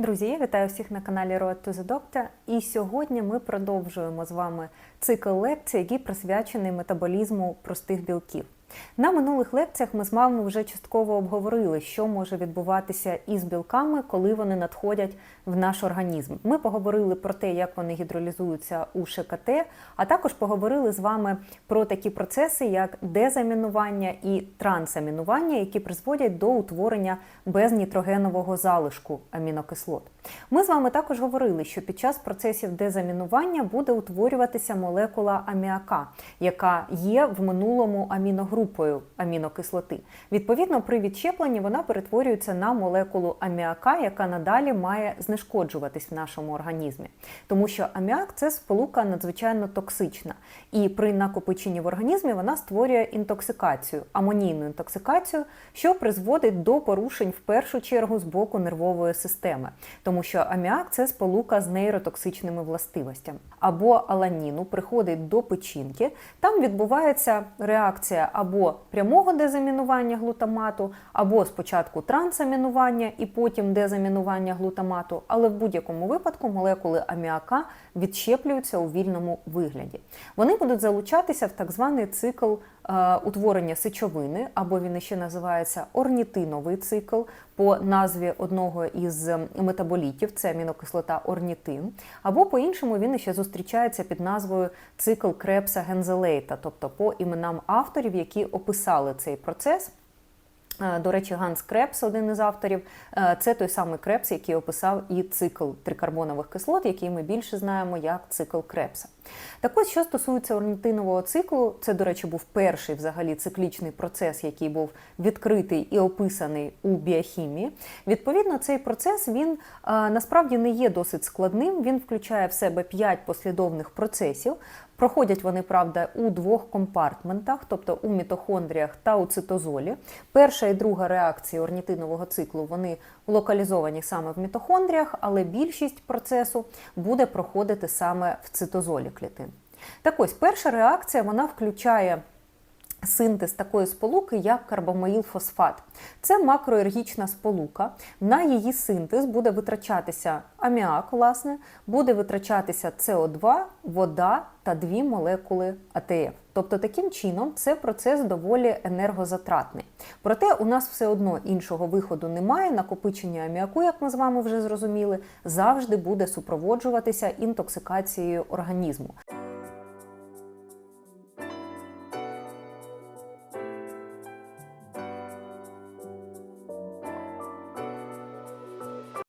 Друзі, я вітаю всіх на каналі Road to the Doctor. І сьогодні ми продовжуємо з вами цикл лекцій, який присвячений метаболізму простих білків. На минулих лекціях ми з вами вже частково обговорили, що може відбуватися із білками, коли вони надходять в наш організм. Ми поговорили про те, як вони гідролізуються у ШКТ, а також поговорили з вами про такі процеси, як дезамінування і трансамінування, які призводять до утворення безнітрогенового залишку амінокислот. Ми з вами також говорили, що під час процесів дезамінування буде утворюватися молекула аміака, яка є в минулому аміногрупою амінокислоти. Відповідно, при відщепленні вона перетворюється на молекулу аміака, яка надалі має знешкоджуватись в нашому організмі, тому що аміак це сполука надзвичайно токсична, і при накопиченні в організмі вона створює інтоксикацію, амонійну інтоксикацію, що призводить до порушень в першу чергу з боку нервової системи, тому що аміак це сполука з нейротоксичними властивостями. Або аланіну приходить до печінки, там відбувається реакція або прямого дезамінування глутамату, або спочатку трансамінування і потім дезамінування глутамату, але в будь-якому випадку молекули аміака відщеплюються у вільному вигляді. Вони будуть залучатися в так званий цикл е, утворення сечовини, або він ще називається орнітиновий цикл по назві одного із метаболітів, це амінокислота орнітин, або по-іншому він ще зустрічається під назвою цикл Крепса Гензелейта, тобто по іменам авторів, які описали цей процес. Е, До речі, Ганс Крепс, один із авторів, е, це той самий Крепс, який описав і цикл трикарбонових кислот, який ми більше знаємо як цикл Крепса. Так ось, що стосується орнітинового циклу, це, до речі, був перший взагалі циклічний процес, який був відкритий і описаний у біохімії. Відповідно, цей процес він а, насправді не є досить складним. Він включає в себе п'ять послідовних процесів. Проходять вони, правда, у двох компартментах, тобто у мітохондріях та у цитозолі. Перша і друга реакції орнітинового циклу вони локалізовані саме в мітохондріях, але більшість процесу буде проходити саме в цитозолі клітин. Так ось, перша реакція вона включає синтез такої сполуки, як карбамоїлфосфат. Це макроергічна сполука. На її синтез буде витрачатися аміак, власне, буде витрачатися СО2, вода та дві молекули АТФ. Тобто, таким чином, це процес доволі енергозатратний. Проте у нас все одно іншого виходу немає. Накопичення аміаку, як ми з вами вже зрозуміли, завжди буде супроводжуватися інтоксикацією організму.